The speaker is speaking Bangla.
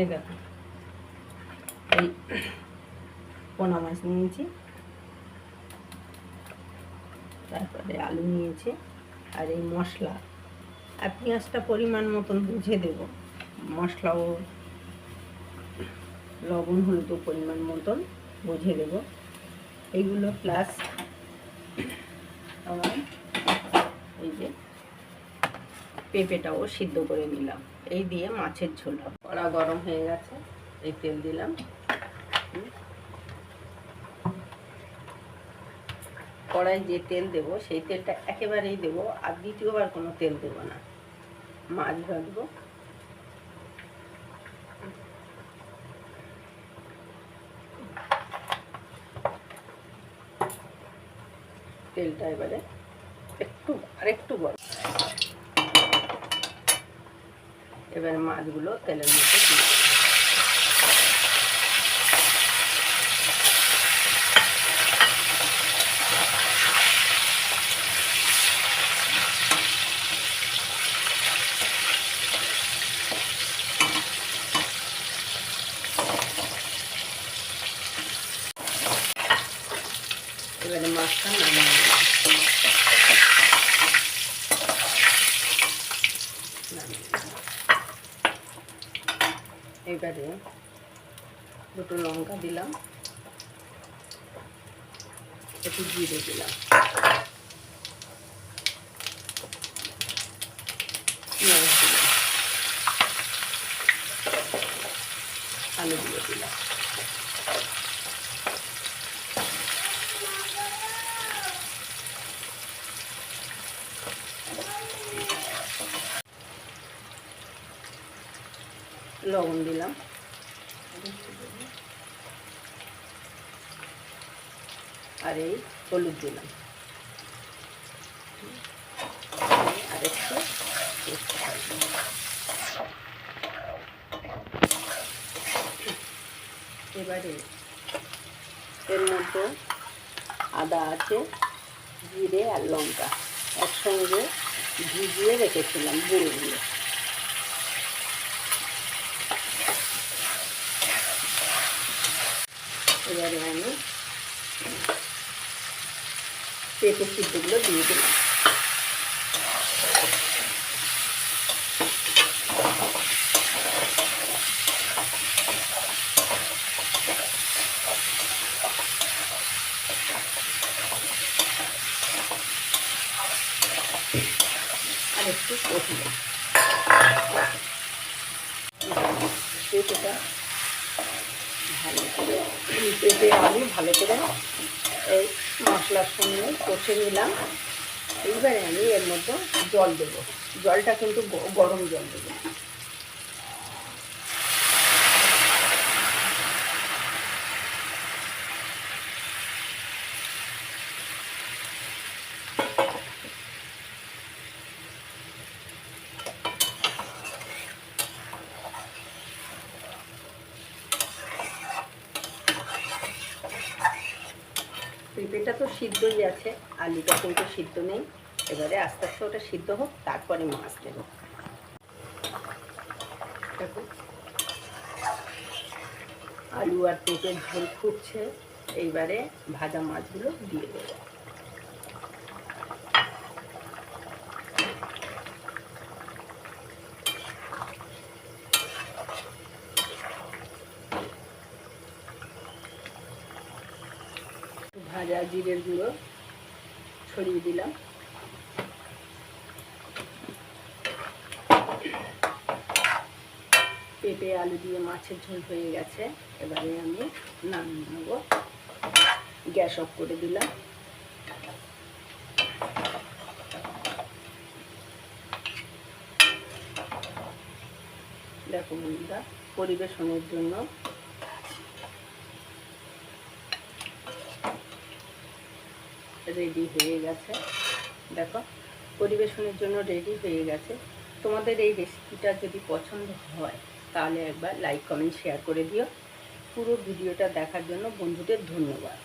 এই দেখো। এই পোনা মাছ নিয়েছি। তারপরে আলু নিয়েছি আর এই মশলা। আর পেঁয়াজটা পরিমাণ মতন বুঝে দেব। মশলাও লবণ হলুদও পরিমাণ মতন বুঝে দেব। এইগুলো প্লাস আমার এই যে পেঁপেটাও সিদ্ধ করে নিলাম। এই দিয়ে মাছের ঝোল হবে। কড়া গরম হয়ে গেছে। এই তেল দিলাম। কড়াই যে তেল দেবো, সেই তেলটা একেবারেই দেবো, আর দ্বিতীয়বার কোনো তেল দেবো না। মাছ ভাজবো তেলটা এবারে একটু আর একটু গরম। এবারে মাছগুলো তেলের মধ্যে দিয়ে এবারে মাছটা নামিয়ে এবারে দুটো লঙ্কা দিলাম। একটু জিরে দিলাম। পেঁয়াজ দিলাম। দিলাম। লবণ দিলাম আর এই হলুদ দিলাম আর একটু। এবারে এর মধ্যে আদা আছে, জিরে আর লঙ্কা একসঙ্গে ভিজিয়ে রেখেছিলাম গুঁড়োগুলো এবারে আমি পেঁপে সিদ্ধগুলো দিয়ে দিলাম। একটু কষিয়ে পেঁপেটা পেঁপে, আলু ভালো করে এই মশলার সঙ্গে কষে নিলাম। এইবারে আমি এর মধ্যে জল দেবো। জলটা কিন্তু গরম জল দেবো। পেঁপেটা তো সিদ্ধই আছে, আলুটা কিন্তু সিদ্ধ নেই। এবারে আস্তে আস্তে ওটা সিদ্ধ হোক, তারপরে মাছ দেব। আলু আর পেঁপের ঝোল ফুটছে, এইবারে ভাজা মাছগুলো দিয়ে দেবো। ভাজা জিরের গুঁড়ো ছড়িয়ে দিলাম। পেঁপে, আলু দিয়ে মাছের ঝোল হয়ে গেছে। এবারে আমি নামিয়ে নেব। গ্যাস অফ করে দিলাম। দেখো বন্ধুরা, পরিবেশনের জন্য রেডি হয়ে গেছে। দেখো, পরিবেশনের জন্য রেডি হয়ে গেছে। তোমাদের এই রেসিপিটা যদি পছন্দ হয়, তাহলে একবার লাইক কমেন্ট শেয়ার করে দিও। পুরো ভিডিওটা দেখার জন্য বন্ধুদের ধন্যবাদ।